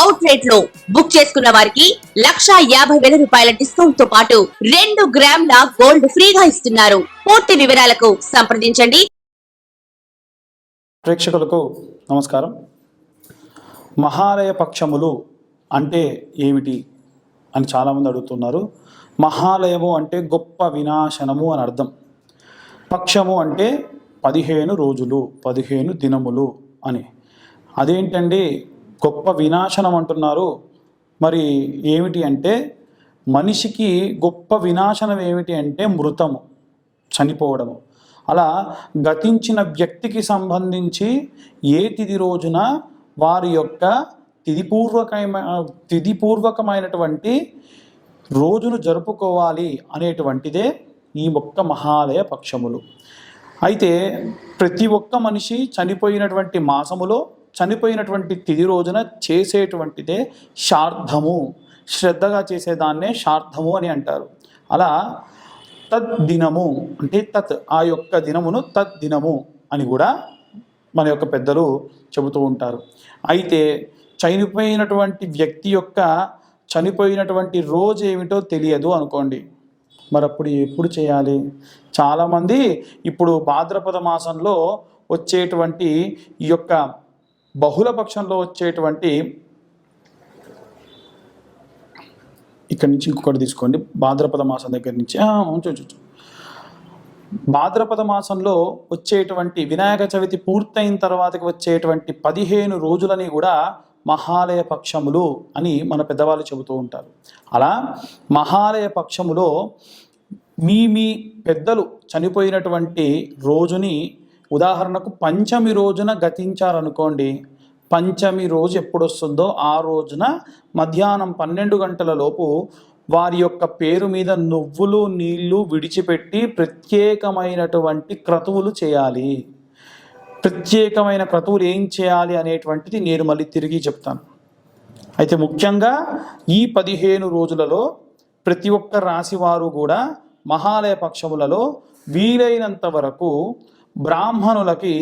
Out రేట్లో book చేసుకున్న వారికి లక్ష యాభై వేల రూపాయల డిస్కౌంట్తో పాటు రెండు గ్రాముల గోల్డ్ ఫ్రీగా ఇస్తున్నారు. పూర్తి వివరాలకు సంప్రదించండి. ప్రేక్షకులకు నమస్కారం. మహాలయ పక్షములు అంటే ఏమిటి అని చాలామంది అడుగుతున్నారు. మహాలయము అంటే గొప్ప వినాశనము అని అర్థం. పక్షము అంటే పదిహేను రోజులు పదిహేను దినములు అని. అదేంటండి? గొప్ప వినాశనం అంటున్నారు. మరి ఏమిటి అంటే మనిషికి గొప్ప వినాశనం ఏమిటి అంటే మృతము చనిపోవడము. అలా గతించిన వ్యక్తికి సంబంధించి ఏ తిది రోజున వారి యొక్క తిదిపూర్వకమైన తిదిపూర్వకమైనటువంటి రోజును జరుపుకోవాలి అనేటువంటిదే ఈ ఒక్క మహాలయ పక్షములు. అయితే ప్రతి ఒక్క మనిషి చనిపోయినటువంటి మాసములో చనిపోయినటువంటి తిది రోజున చేసేటువంటిదే శార్థము. శ్రద్ధగా చేసేదాన్నే శార్థము అని అంటారు. అలా తద్ దినము అంటే తత్ ఆ యొక్క దినమును తద్ దినము అని కూడా మన యొక్క పెద్దలు చెబుతూ ఉంటారు. అయితే చనిపోయినటువంటి వ్యక్తి యొక్క చనిపోయినటువంటి రోజు ఏమిటో తెలియదు అనుకోండి. మరి అప్పుడు ఎప్పుడు చేయాలి? చాలామంది ఇప్పుడు భాద్రపద మాసంలో వచ్చేటువంటి ఈ యొక్క బహుళ పక్షంలో వచ్చేటువంటి ఇక్కడ నుంచి ఇంకొకటి తీసుకోండి. భాద్రపద మాసం దగ్గర నుంచి. ఉంచు. భాద్రపద మాసంలో వచ్చేటువంటి వినాయక చవితి పూర్తయిన తర్వాతకి వచ్చేటువంటి పదిహేను రోజులని కూడా మహాలయ పక్షములు అని మన పెద్దవాళ్ళు చెబుతూ ఉంటారు. అలా మహాలయ పక్షములో మీ మీ పెద్దలు చనిపోయినటువంటి రోజుని ఉదాహరణకు పంచమి రోజున గతించారనుకోండి పంచమి రోజు ఎప్పుడు వస్తుందో ఆ రోజున మధ్యాహ్నం పన్నెండు గంటల లోపు వారి యొక్క పేరు మీద నువ్వులు నీళ్ళు విడిచిపెట్టి ప్రత్యేకమైనటువంటి క్రతువులు చేయాలి. ప్రత్యేకమైన క్రతువులు ఏం చేయాలి అనేటువంటిది నేను మళ్ళీ తిరిగి చెప్తాను. అయితే ముఖ్యంగా ఈ పదిహేను రోజులలో ప్రతి ఒక్క రాశివారు కూడా మహాలయ పక్షములలో వీలైనంత వరకు బ్రాహ్మణులకి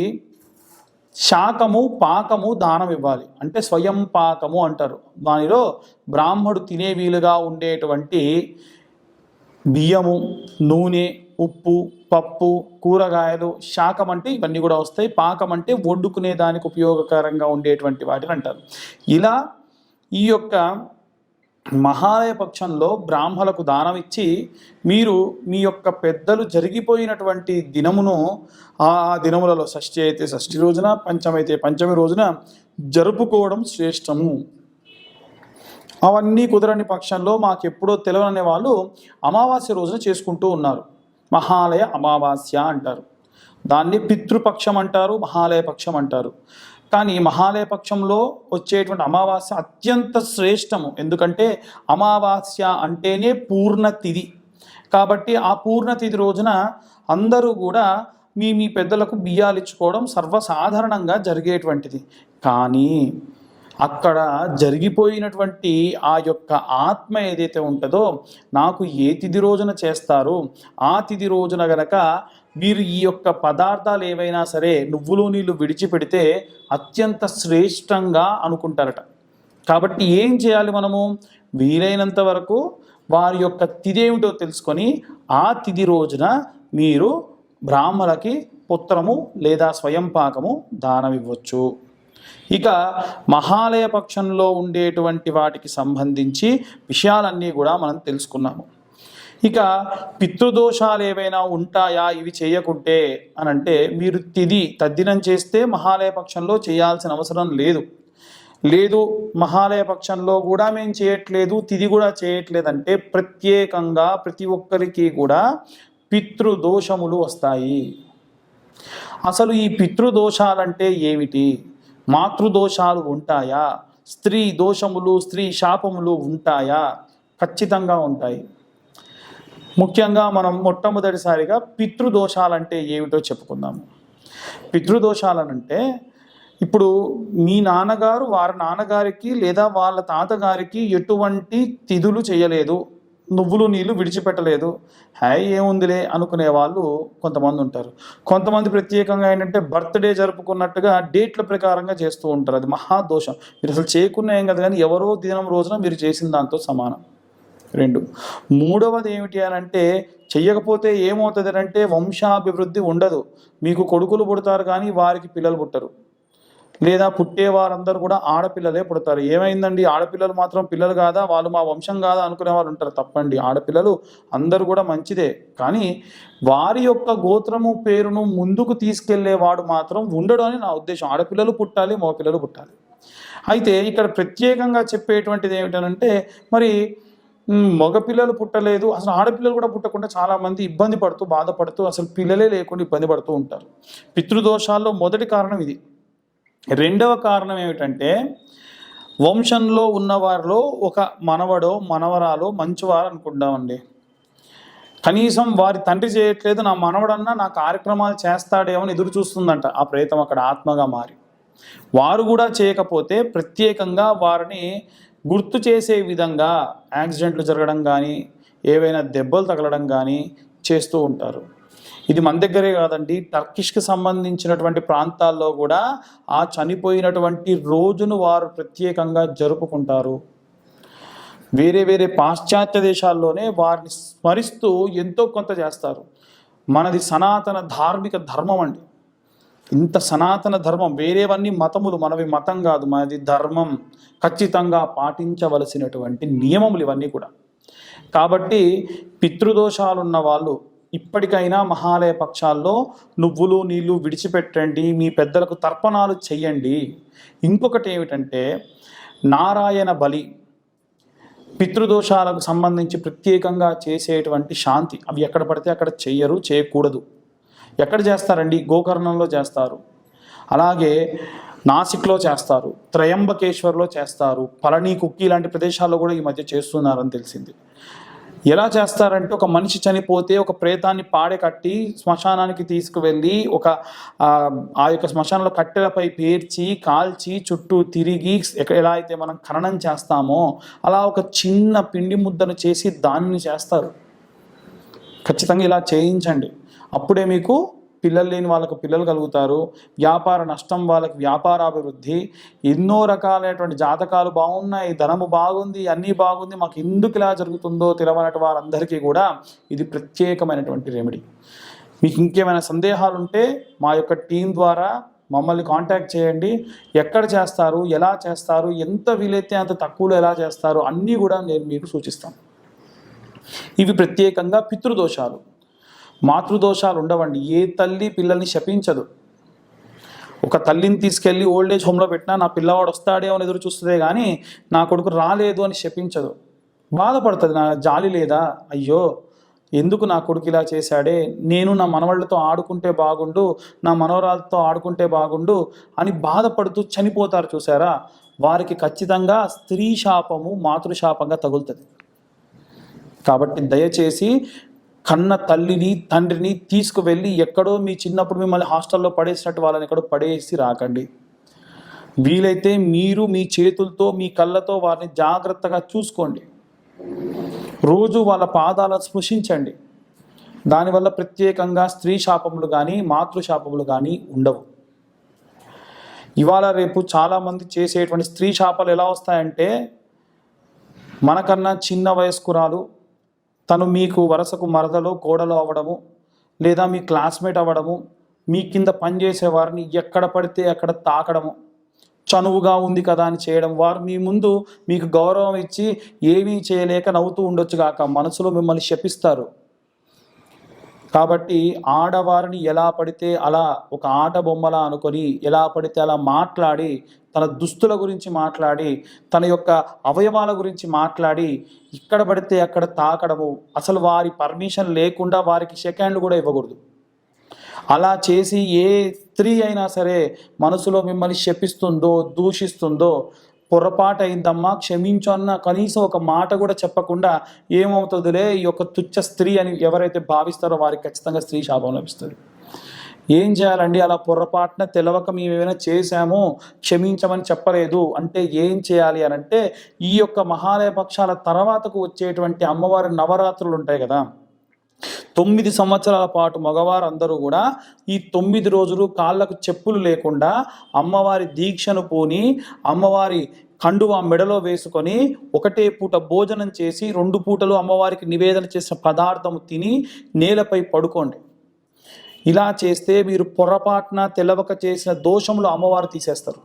శాకము పాకము దానం ఇవ్వాలి. అంటే స్వయం పాకము అంటారు. దానిలో బ్రాహ్మడు తినే వీలుగా ఉండేటువంటి బియ్యము నూనె ఉప్పు పప్పు కూరగాయలు శాకం అంటే ఇవన్నీ కూడా వస్తాయి. పాకం అంటే వండుకునే దానికి ఉపయోగకరంగా ఉండేటువంటి వాటిని అంటారు. ఇలా ఈ యొక్క మహాలయ పక్షంలో బ్రాహ్మలకు దానం ఇచ్చి మీరు మీ యొక్క పెద్దలు జరిగిపోయినటువంటి దినమును ఆ దినములలో షష్ఠి అయితే షష్ఠి రోజున పంచమైతే పంచమి రోజున జరుపుకోవడం శ్రేష్టము. అవన్నీ కుదరని పక్షంలో మాకు ఎప్పుడో తెలియని వాళ్ళు అమావాస్య రోజున చేసుకుంటూ ఉన్నారు. మహాలయ అమావాస్య అంటారు. దాన్ని పితృపక్షం అంటారు మహాలయ పక్షం అంటారు. కానీ మహాలయ పక్షంలో వచ్చేటువంటి అమావాస్య అత్యంత శ్రేష్టము. ఎందుకంటే అమావాస్య అంటేనే పూర్ణతిథి. కాబట్టి ఆ పూర్ణతిథి రోజున అందరూ కూడా మీ మీ పెద్దలకు బియ్యాలు ఇచ్చుకోవడం సర్వసాధారణంగా జరిగేటువంటిది. కానీ అక్కడ జరిగిపోయినటువంటి ఆ యొక్క ఆత్మ ఏదైతే ఉంటుందో నాకు ఏ తిథి రోజున చేస్తారు ఆ తిథి రోజున గనక మీరు ఈ యొక్క పదార్థాలు ఏవైనా సరే నువ్వులు నీళ్ళు విడిచిపెడితే అత్యంత శ్రేష్టంగా అనుకుంటారట. కాబట్టి ఏం చేయాలి మనము? వీలైనంత వరకు వారి యొక్క తిథి ఏమిటో తెలుసుకొని ఆ తిథి రోజున మీరు బ్రాహ్మలకి పుత్రము లేదా స్వయం పాకము దానమివ్వచ్చు. ఇక మహాలయ పక్షంలో ఉండేటువంటి వాటికి సంబంధించి విషయాలన్నీ కూడా మనం తెలుసుకున్నాము. ఇక పితృదోషాలు ఏవైనా ఉంటాయా? ఇవి చేయకుంటే అని అంటే మీరు తిది తద్దినం చేస్తే మహాలయ పక్షంలో చేయాల్సిన అవసరం లేదు. లేదు మహాలయ పక్షంలో కూడా మేము చేయట్లేదు తిది కూడా చేయట్లేదంటే ప్రత్యేకంగా ప్రతి ఒక్కరికి కూడా పితృదోషములు వస్తాయి. అసలు ఈ పితృదోషాలంటే ఏమిటి? మాతృదోషాలు ఉంటాయా? స్త్రీ దోషములు స్త్రీ శాపములు ఉంటాయా? ఖచ్చితంగా ఉంటాయి. ముఖ్యంగా మనం మొట్టమొదటిసారిగా పితృదోషాలంటే ఏమిటో చెప్పుకుందాము పితృదోషాలనంటే ఇప్పుడు మీ నాన్నగారు వారి నాన్నగారికి లేదా వాళ్ళ తాతగారికి ఎటువంటి తిథులు చేయలేదు నువ్వులు నీళ్ళు విడిచిపెట్టలేదు. హాయ్ ఏముందిలే అనుకునే వాళ్ళు కొంతమంది ఉంటారు. కొంతమంది ప్రత్యేకంగా ఏంటంటే బర్త్డే జరుపుకున్నట్టుగా డేట్ల ప్రకారంగా చేస్తూ ఉంటారు. అది మహాదోషం మీరు అసలు చేయకున్నా ఏం కదా కానీ ఎవరో దినం రోజున మీరు చేసిన దాంతో సమానం. రెండు. మూడవది ఏమిటి అని అంటే చెయ్యకపోతే ఏమవుతుంది అంటే వంశాభివృద్ధి ఉండదు. మీకు కొడుకులు పుడతారు కానీ వారికి పిల్లలు పుట్టరు. లేదా పుట్టే వారందరూ కూడా ఆడపిల్లలే పుడతారు. ఏమైందండి? ఆడపిల్లలు మాత్రం పిల్లలు కాదా? వాళ్ళు మా వంశం కాదా? అనుకునే వారు ఉంటారు. తప్పండి. ఆడపిల్లలు అందరూ కూడా మంచిదే. కానీ వారి యొక్క గోత్రము పేరును ముందుకు తీసుకెళ్ళేవాడు మాత్రం ఉండడు అని నా ఉద్దేశం. ఆడపిల్లలు పుట్టాలి మగపిల్లలు పుట్టాలి. అయితే ఇక్కడ ప్రత్యేకంగా చెప్పేటువంటిది ఏమిటనంటే మరి మగపిల్లలు పుట్టలేదు. అసలు ఆడపిల్లలు కూడా పుట్టకుండా చాలామంది ఇబ్బంది పడుతూ బాధపడుతూ అసలు పిల్లలే లేకుండా ఇబ్బంది పడుతూ ఉంటారు. పితృదోషాల్లో మొదటి కారణం ఇది. రెండవ కారణం ఏమిటంటే వంశంలో ఉన్నవారిలో ఒక మనవడో మనవరాలో మంచివారు అనుకుంటామండి కనీసం వారి తండ్రి చేయట్లేదు నా మనవడన్నా నా కార్యక్రమాలు చేస్తాడేమో ఎదురు చూస్తుందంట. ఆ ప్రేతం అక్కడ ఆత్మగా మారి. వారు కూడా చేయకపోతే ప్రత్యేకంగా వారిని గుర్తు చేసే విధంగా యాక్సిడెంట్లు జరగడం కానీ ఏవైనా దెబ్బలు తగలడం కానీ చేస్తూ ఉంటారు. ఇది మన దగ్గరే కాదండి. టర్కిష్కి సంబంధించినటువంటి ప్రాంతాల్లో కూడా ఆ చనిపోయినటువంటి రోజును వారు ప్రత్యేకంగా జరుపుకుంటారు. వేరే వేరే పాశ్చాత్య దేశాల్లోనే వారిని స్మరిస్తూ ఎంతో కొంత చేస్తారు. మనది సనాతన ధార్మిక ధర్మం అండి. ఇంత సనాతన ధర్మం వేరేవన్నీ మతములు మనవి మతం కాదు మనది ధర్మం ఖచ్చితంగా పాటించవలసినటువంటి నియమములు ఇవన్నీ కూడా. కాబట్టి పితృదోషాలున్న వాళ్ళు ఇప్పటికైనా మహాలయ పక్షాల్లో నువ్వులు నీళ్ళు విడిచిపెట్టండి మీ పెద్దలకు తర్పణాలు చెయ్యండి. ఇంకొకటి ఏమిటంటే నారాయణ బలి పితృదోషాలకు సంబంధించి ప్రత్యేకంగా చేసేటువంటి శాంతి. అవి ఎక్కడ పడితే అక్కడ చెయ్యరు చేయకూడదు. ఎక్కడ చేస్తారండి? గోకర్ణంలో చేస్తారు. అలాగే నాసిక్లో చేస్తారు. త్రయంబకేశ్వర్లో చేస్తారు. పళని కుక్కి లాంటి ప్రదేశాల్లో కూడా ఈ మధ్య చేస్తున్నారని తెలిసింది. ఎలా చేస్తారంటే ఒక మనిషి చనిపోతే ఒక ప్రేతాన్ని పాడె కట్టి శ్మశానానికి తీసుకువెళ్ళి ఒక ఆ, యొక్క శ్మశానంలో కట్టెలపై పేర్చి కాల్చి చుట్టూ తిరిగి ఎలా అయితే మనం ఖననం చేస్తామో అలా ఒక చిన్న పిండి ముద్దను చేసి దానిని చేస్తారు. ఖచ్చితంగా ఇలా చేయించండి. అప్పుడే మీకు పిల్లలు లేని వాళ్ళకు పిల్లలు కలుగుతారు. వ్యాపార నష్టం వాళ్ళకి వ్యాపారాభివృద్ధి. ఎన్నో రకాలైనటువంటి జాతకాలు బాగున్నాయి. ధనము బాగుంది అన్నీ బాగుంది. మాకు ఎందుకు ఇలా జరుగుతుందో తెలవనటి వారందరికీ కూడా ఇది ప్రత్యేకమైనటువంటి రెమెడీ మీకు ఇంకేమైనా సందేహాలు ఉంటే మా యొక్క టీం ద్వారా మమ్మల్ని కాంటాక్ట్ చేయండి. ఎక్కడ చేస్తారు ఎలా చేస్తారు ఎంత వీలైతే అంత తక్కువలో ఎలా చేస్తారు అన్నీ కూడా నేను మీకు సూచిస్తాను. ఇవి ప్రత్యేకంగా పితృదోషాలు. మాతృదోషాలు ఉండవండి. ఏ తల్లి పిల్లల్ని శపించదు. ఒక తల్లిని తీసుకెళ్ళి ఓల్డ్ ఏజ్ హోమ్లో పెట్టినా నా పిల్లవాడు వస్తాడే అని ఎదురు చూస్తుందే కానీ నా కొడుకు రాలేదు అని శపించదు. బాధపడుతుంది. నా జాలి లేదా? అయ్యో ఎందుకు నా కొడుకు ఇలా చేశాడే? నేను నా మనవాళ్ళతో ఆడుకుంటే బాగుండు నా మనవరాలతో ఆడుకుంటే బాగుండు అని బాధపడుతూ చనిపోతారు చూసారా? వారికి ఖచ్చితంగా స్త్రీ శాపము మాతృశాపంగా తగులుతుంది. కాబట్టి దయచేసి కన్న తల్లిని తండ్రిని తీసుకువెళ్ళి ఎక్కడో మీ చిన్నప్పుడు మిమ్మల్ని హాస్టల్లో పడేసినట్టు వాళ్ళని ఎక్కడో పడేసి రాకండి. వీలైతే మీరు మీ చేతులతో మీ కళ్ళతో వారిని జాగ్రత్తగా చూసుకోండి. రోజు వాళ్ళ పాదాలను స్పృశించండి. దానివల్ల ప్రత్యేకంగా స్త్రీ శాపములు కానీ మాతృశాపములు కానీ ఉండవు. ఇవాళ రేపు చాలామంది చేసేటువంటి స్త్రీ శాపాలు ఎలా వస్తాయంటే మనకన్నా చిన్న వయస్కురాలు తను మీకు వరుసకు మరదలో కోడలు అవ్వడము లేదా మీ క్లాస్మేట్ అవ్వడము మీ కింద పనిచేసే వారిని ఎక్కడ పడితే అక్కడ తాకడము చనువుగా ఉంది కదా అని చేయడం వారు మీ ముందు మీకు గౌరవం ఇచ్చి ఏమీ చేయలేక నవ్వుతూ ఉండొచ్చు కాక మనసులో మిమ్మల్ని శపిస్తారు. కాబట్టి ఆడవారిని ఎలా పడితే అలా ఒక ఆట బొమ్మలా అనుకొని ఎలా పడితే అలా మాట్లాడి తన దుస్తుల గురించి మాట్లాడి తన యొక్క అవయవాల గురించి మాట్లాడి ఇక్కడ పడితే అక్కడ తాకడము అసలు వారి పర్మిషన్ లేకుండా వారికి సెకండ్లు కూడా ఇవ్వకూడదు. అలా చేసి ఏ స్త్రీ అయినా సరే మనసులో మిమ్మల్ని శపిస్తుందో దూషిస్తుందో పొరపాటు అయిందమ్మా క్షమించు అన్న కనీసం ఒక మాట కూడా చెప్పకుండా ఏమవుతుందిలే? ఈ యొక్క తుచ్చ స్త్రీ అని ఎవరైతే భావిస్తారో వారికి ఖచ్చితంగా స్త్రీ శాపం లభిస్తుంది. ఏం చేయాలండి? అలా పొరపాటున తెలవక మేము ఏమైనా చేశాము క్షమించమని చెప్పలేదు అంటే ఏం చేయాలి అని అంటే ఈ యొక్క మహాలయ పక్షాల తర్వాతకు వచ్చేటువంటి అమ్మవారి నవరాత్రులు ఉంటాయి కదా. తొమ్మిది సంవత్సరాల పాటు మగవారందరూ కూడా ఈ తొమ్మిది రోజులు కాళ్ళకు చెప్పులు లేకుండా అమ్మవారి దీక్షను పోని అమ్మవారి కండువా మెడలో వేసుకొని ఒకటే పూట భోజనం చేసి రెండు పూటలు అమ్మవారికి నివేదన చేసిన పదార్థం తిని నేలపై పడుకోండి. ఇలా చేస్తే మీరు పొరపాటున తెలవక చేసిన దోషములు అమ్మవారు తీసేస్తారు.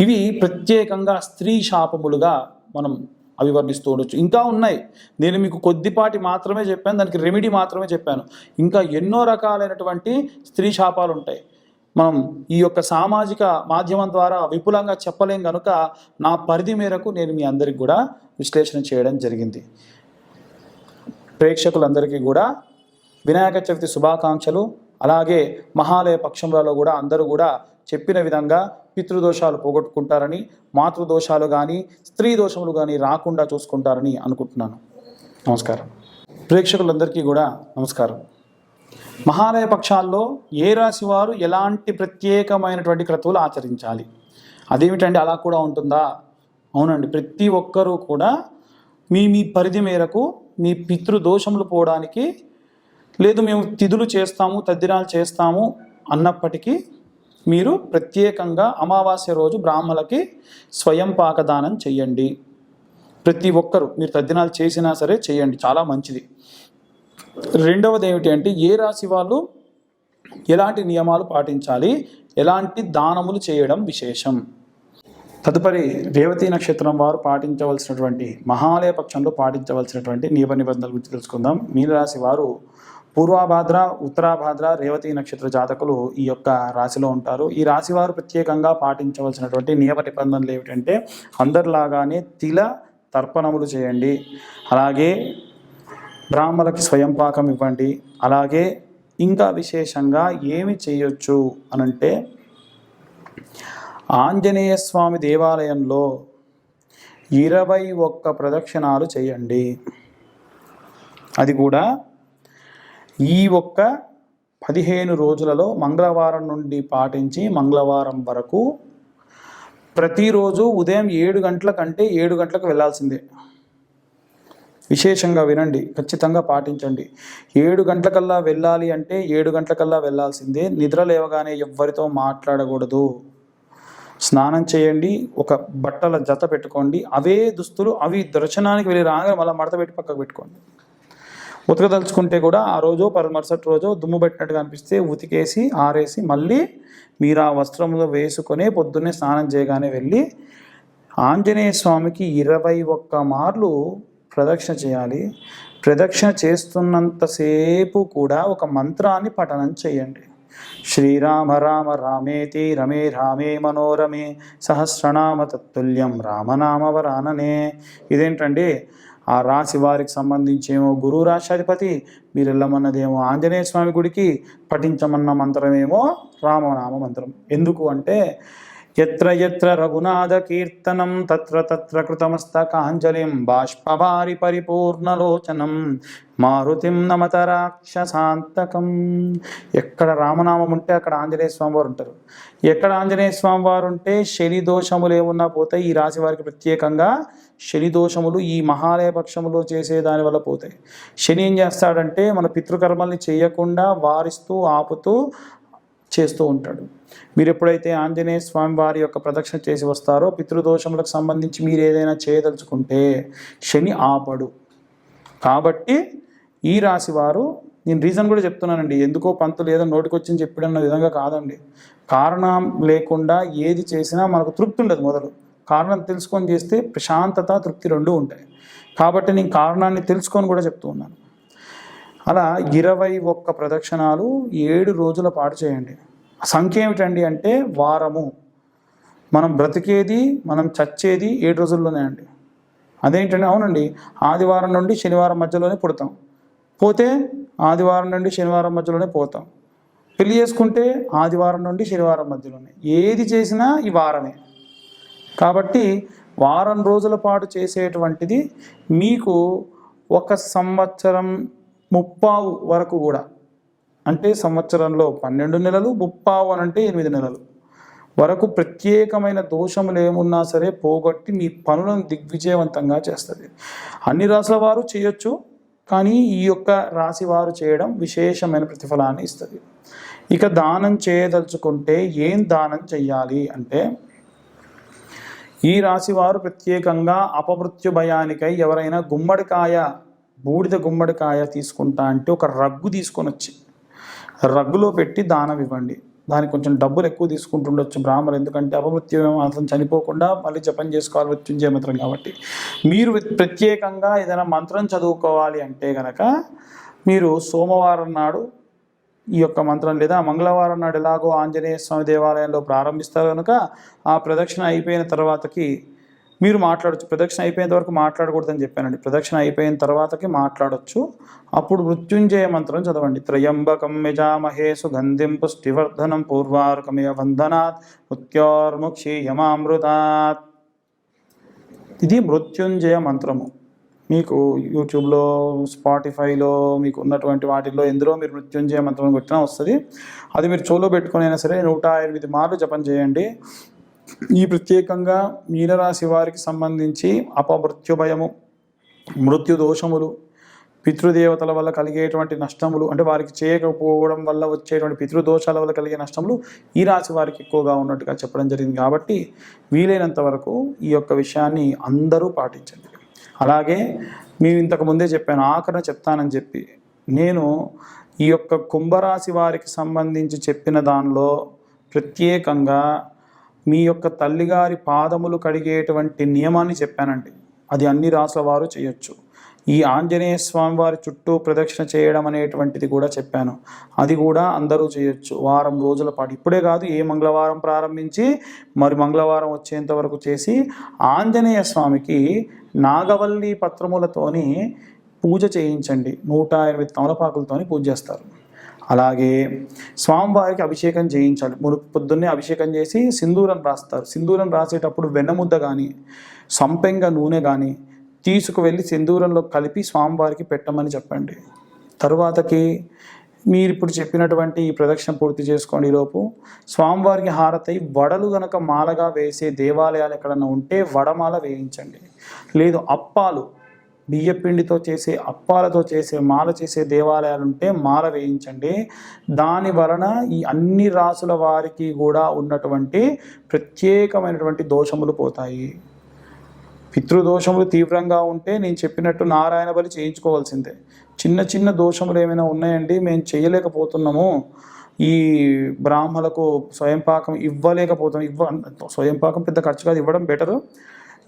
ఇవి ప్రత్యేకంగా స్త్రీ శాపములుగా మనం అవి వర్ణిస్తూ ఉండొచ్చు ఇంకా ఉన్నాయి. నేను మీకు కొద్దిపాటి మాత్రమే చెప్పాను దానికి రెమెడీ మాత్రమే చెప్పాను. ఇంకా ఎన్నో రకాలైనటువంటి స్త్రీ శాపాలు ఉంటాయి మనం ఈ యొక్క సామాజిక మాధ్యమం ద్వారా విపులంగా చెప్పలేం కనుక నా పరిధి మేరకు నేను మీ అందరికి కూడా విశ్లేషణ చేయడం జరిగింది. ప్రేక్షకులందరికీ కూడా వినాయక చవితి శుభాకాంక్షలు. అలాగే మహాలయ పక్షములలో కూడా అందరూ కూడా చెప్పిన విధంగా పితృదోషాలు పోగొట్టుకుంటారని మాతృదోషాలు కానీ స్త్రీ దోషములు కానీ రాకుండా చూసుకుంటారని అనుకుంటున్నాను. నమస్కారం. ప్రేక్షకులందరికీ కూడా నమస్కారం. మహాలయ పక్షాల్లో ఏ రాశి వారు ఎలాంటి ప్రత్యేకమైనటువంటి క్రతువులు ఆచరించాలి? అదేమిటండి అలా కూడా ఉంటుందా? అవునండి ప్రతి ఒక్కరూ కూడా మీ మీ పరిధి మేరకు మీ పితృదోషములు పోవడానికి లేదు మేము తిథులు చేస్తాము తద్దినాలు చేస్తాము అన్నప్పటికీ మీరు ప్రత్యేకంగా అమావాస్య రోజు బ్రాహ్మలకి స్వయం పాకదానం చెయ్యండి. ప్రతి ఒక్కరు మీరు తద్దినాలు చేసినా సరే చేయండి చాలా మంచిది. రెండవది ఏమిటి అంటే ఏ రాశి వాళ్ళు ఎలాంటి నియమాలు పాటించాలి? ఎలాంటి దానములు చేయడం విశేషం? తదుపరి రేవతి నక్షత్రం వారు పాటించవలసినటువంటి మహాలయ పక్షంలో పాటించవలసినటువంటి నియమ నిబంధనల గురించి తెలుసుకుందాం. మీనరాశి వారు పూర్వాభాద్ర ఉత్తరాభాద్ర రేవతి నక్షత్ర జాతకులు ఈ యొక్క రాశిలో ఉంటారు. ఈ రాశి వారు ప్రత్యేకంగా పాటించవలసినటువంటి నియమ నిబంధనలు ఏమిటంటే అందరిలాగానే తిల తర్పణములు చేయండి. అలాగే బ్రాహ్మణులకి స్వయం పాకం ఇవ్వండి. అలాగే ఇంకా విశేషంగా ఏమి చేయొచ్చు అనంటే ఆంజనేయ స్వామి దేవాలయంలో ఇరవై ఒక్క ప్రదక్షిణాలు చేయండి. అది కూడా ఈ ఒక్క పదిహేను రోజులలో మంగళవారం నుండి పాటించి మంగళవారం వరకు ప్రతిరోజు ఉదయం ఏడు గంటల కంటే ఏడు గంటలకు వెళ్ళాల్సిందే. విశేషంగా వినండి ఖచ్చితంగా పాటించండి. ఏడు గంటలకల్లా వెళ్ళాలి అంటే ఏడు గంటలకల్లా వెళ్ళాల్సిందే. నిద్ర లేవగానే ఎవ్వరితో మాట్లాడకూడదు. స్నానం చేయండి ఒక బట్టల జత పెట్టుకోండి. అవే దుస్తులు అవి దర్శనానికి వెళ్ళి రాగానే మళ్ళీ మడత పెట్టి పక్కకు పెట్టుకోండి. ఉతకదలుచుకుంటే కూడా ఆ రోజు పరమరుసటి రోజు దుమ్ము పెట్టినట్టుగా అనిపిస్తే ఉతికేసి ఆరేసి మళ్ళీ మీరు ఆ వస్త్రంలో వేసుకొని పొద్దున్నే స్నానం చేయగానే వెళ్ళి ఆంజనేయ స్వామికి ఇరవై ఒక్క మార్లు ప్రదక్షిణ చేయాలి. ప్రదక్షిణ చేస్తున్నంతసేపు కూడా ఒక మంత్రాన్ని పఠనం చేయండి. శ్రీరామ రామ రామేతి రమే రామే మనోరమే సహస్రనామ తత్తుల్యం రామనామవరాననే ఇదేంటండి? ఆ రాశి వారికి సంబంధించేమో గురువు రాశాధిపతి మీరు వెళ్ళమన్నదేమో ఆంజనేయ స్వామి గుడికి పఠించమన్న మంత్రమేమో రామనామ మంత్రం. ఎందుకు అంటే ఎత్ర ఎత్ర రఘునాథ కీర్తనం తత్ర తత్ర కృతమస్తకాంజలిం బాష్పవారి పరిపూర్ణలోచనం మారుతిం నమత రాక్షసాంతకం. ఎక్కడ రామనామం ఉంటే అక్కడ ఆంజనేయ స్వామి వారు ఉంటారు. ఎక్కడ ఆంజనేయ స్వామి వారు ఉంటే శని దోషములు ఏమున్నా పోతే ఈ రాశి వారికి ప్రత్యేకంగా శని దోషములు ఈ మహాలయ పక్షములో చేసే దాని వల్ల పోతాయి. శని ఏం చేస్తాడంటే మన పితృకర్మల్ని చేయకుండా వారిస్తూ ఆపుతూ చేస్తూ ఉంటాడు. మీరు ఎప్పుడైతే ఆంజనేయ స్వామి వారి యొక్క ప్రదక్షిణ చేసి వస్తారో పితృదోషములకు సంబంధించి మీరు ఏదైనా చేయదలుచుకుంటే శని ఆపడు. కాబట్టి ఈ రాశి వారు నేను రీజన్ కూడా చెప్తున్నానండి. ఎందుకో పంతులు ఏదో నోటికొచ్చింది చెప్పిడన్న విధంగా కాదండి. కారణం లేకుండా ఏది చేసినా మనకు తృప్తి ఉండదు మొదలు. కారణం తెలుసుకొని చేస్తే ప్రశాంతత తృప్తి రెండు ఉంటాయి. కాబట్టి నేను కారణాన్ని తెలుసుకొని కూడా చెప్తూ ఉన్నాను. అలా ఇరవై ఒక్క ప్రదక్షిణాలు ఏడు రోజుల పాటు చేయండి. సంఖ్య ఏమిటండి అంటే వారము. మనం బ్రతికేది మనం చచ్చేది ఏడు రోజుల్లోనే అండి. అదేంటండి అవునండి ఆదివారం నుండి శనివారం మధ్యలోనే పుడతాం. పోతే ఆదివారం నుండి శనివారం మధ్యలోనే పోతాం. పెళ్ళి చేసుకుంటే ఆదివారం నుండి శనివారం మధ్యలోనే. ఏది చేసినా ఈ వారమే. కాబట్టి వారం రోజుల పాటు చేసేటువంటిది మీకు ఒక సంవత్సరం ముప్పావు వరకు కూడా అంటే సంవత్సరంలో పన్నెండు నెలలు ముప్పావు అని అంటే ఎనిమిది నెలలు. వరకు ప్రత్యేకమైన దోషములు ఏమున్నా సరే పోగొట్టి మీ పనులను దిగ్విజయవంతంగా చేస్తుంది. అన్ని రాసుల వారు చేయొచ్చు కానీ ఈ యొక్క రాశి వారు చేయడం విశేషమైన ప్రతిఫలాన్ని ఇస్తుంది. ఇక దానం చేయదలుచుకుంటే ఏం దానం చెయ్యాలి అంటే ఈ రాశి వారు ప్రత్యేకంగా అపమృత్యు భయానికై ఎవరైనా గుమ్మడికాయ బూడిద గుమ్మడికాయ తీసుకుంటా అంటే ఒక రగ్గు తీసుకొని వచ్చి రగ్గులో పెట్టి దానం ఇవ్వండి. దానికి కొంచెం డబ్బులు ఎక్కువ తీసుకుంటుండొచ్చు బ్రాహ్మణులు. ఎందుకంటే అపమృత్యు మాత్రం చనిపోకుండా మళ్ళీ జపం చేసుకోవాలి మృత్యుంజయ మంత్రం కాబట్టి. మీరు ప్రత్యేకంగా ఏదైనా మంత్రం చదువుకోవాలి అంటే కనుక మీరు సోమవారం నాడు ఈ యొక్క మంత్రం లేదా మంగళవారం నాడు ఎలాగో ఆంజనేయ స్వామి దేవాలయంలో ప్రారంభిస్తారు కనుక ఆ ప్రదక్షిణ అయిపోయిన తర్వాతకి మీరు మాట్లాడచ్చు. ప్రదక్షిణ అయిపోయేంత వరకు మాట్లాడకూడదని చెప్పానండి. ప్రదక్షిణ అయిపోయిన తర్వాతకి మాట్లాడొచ్చు. అప్పుడు మృత్యుంజయ మంత్రం చదవండి. త్రయంబకం యజామహే సుగంధిం పుష్టివర్ధనం పూర్వార్కమయ వందనాత్ మృత్యోర్ముక్షీయమామృతాత్ ఇది మృత్యుంజయ మంత్రము. మీకు యూట్యూబ్లో స్పాటిఫైలో మీకు ఉన్నటువంటి వాటిల్లో ఎందులో మీరు మృత్యుంజయ మంత్రం కొట్టినా వస్తుంది. అది మీరు చెవులో పెట్టుకుని అయినా సరే నూట ఎనిమిది మార్లు జపం చేయండి. ఈ ప్రత్యేకంగా మీనరాశి వారికి సంబంధించి అపమృత్యు భయము మృత్యు దోషములు పితృదేవతల వల్ల కలిగేటువంటి నష్టములు అంటే వారికి చేయకపోవడం వల్ల వచ్చేటువంటి పితృదోషాల వల్ల కలిగే నష్టములు ఈ రాశి వారికి ఎక్కువగా ఉన్నట్టుగా చెప్పడం జరిగింది. కాబట్టి వీలైనంత వరకు ఈ యొక్క విషయాన్ని అందరూ పాటించండి. అలాగే మేము ఇంతకు ముందే చెప్పాను ఆఖరణ చెప్తానని చెప్పి. నేను ఈ యొక్క కుంభరాశి వారికి సంబంధించి చెప్పిన దానిలో ప్రత్యేకంగా మీ యొక్క తల్లిగారి పాదములు కడిగేటువంటి నియమాన్ని చెప్పానండి. అది అన్ని రాసుల వారు చేయొచ్చు. ఈ ఆంజనేయ స్వామి వారి చుట్టూ ప్రదక్షిణ చేయడం అనేటువంటిది కూడా చెప్పాను. అది కూడా అందరూ చేయొచ్చు. వారం రోజుల పాటు. ఇప్పుడే కాదు ఏ మంగళవారం ప్రారంభించి మరి మంగళవారం వచ్చేంత వరకు చేసి ఆంజనేయ స్వామికి నాగవల్లి పత్రములతోని పూజ చేయించండి. నూట ఎనిమిది తమలపాకులతోని పూజ చేస్తారు. అలాగే స్వామివారికి అభిషేకం చేయించాలి. మునుపు పొద్దున్నే అభిషేకం చేసి సింధూరం రాస్తారు. సింధూరం రాసేటప్పుడు వెన్నముద్ద కానీ సంపెంగ నూనె కానీ తీసుకువెళ్ళి సింధూరంలో కలిపి స్వామివారికి పెట్టమని చెప్పండి. తరువాతకి మీరు ఇప్పుడు చెప్పినటువంటి ఈ ప్రదక్షిణ పూర్తి చేసుకోండి లోపు స్వామివారికి హారతై వడలు గనక మాలగా వేసే దేవాలయాలు ఎక్కడన్నా ఉంటే వడమాల వేయించండి. లేదు అప్పాలు బియ్యపిండితో చేసే అప్పాలతో చేసే మాల చేసే దేవాలయాలు ఉంటే మాల వేయించండి. దాని వలన ఈ అన్ని రాసుల వారికి కూడా ఉన్నటువంటి ప్రత్యేకమైనటువంటి దోషములు పోతాయి. పితృదోషములు తీవ్రంగా ఉంటే నేను చెప్పినట్టు నారాయణ బలి చేయించుకోవాల్సిందే. చిన్న చిన్న దోషములు ఏమైనా ఉన్నాయండి? మేము చేయలేకపోతున్నాము. ఈ బ్రాహ్మలకు స్వయంపాకం ఇవ్వలేకపోతున్నాం. ఇవ్వ స్వయంపాకం పెద్ద ఖర్చు కాదు ఇవ్వడం బెటరు.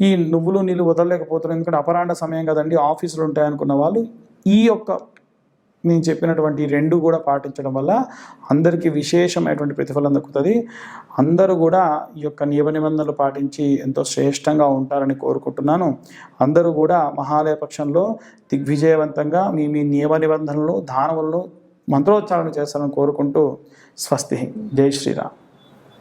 ఈ నువ్వులు నీళ్ళు వదలలేకపోతున్నాం. ఎందుకంటే అపరాండ సమయం కదండి ఆఫీసులు ఉంటాయనుకున్న వాళ్ళు ఈ యొక్క నేను చెప్పినటువంటి రెండు కూడా పాటించడం వల్ల అందరికీ విశేషమైనటువంటి ప్రతిఫలం దక్కుతుంది. అందరూ కూడా ఈ యొక్క నియమ నిబంధనలు పాటించి ఎంతో శ్రేష్టంగా ఉంటారని కోరుకుంటున్నాను. అందరూ కూడా మహాలయ పక్షంలో దిగ్విజయవంతంగా మీ మీ నియమ నిబంధనలు దానములను మంత్రోచ్చారణ చేస్తారని కోరుకుంటూ స్వస్తి. జై శ్రీరామ్.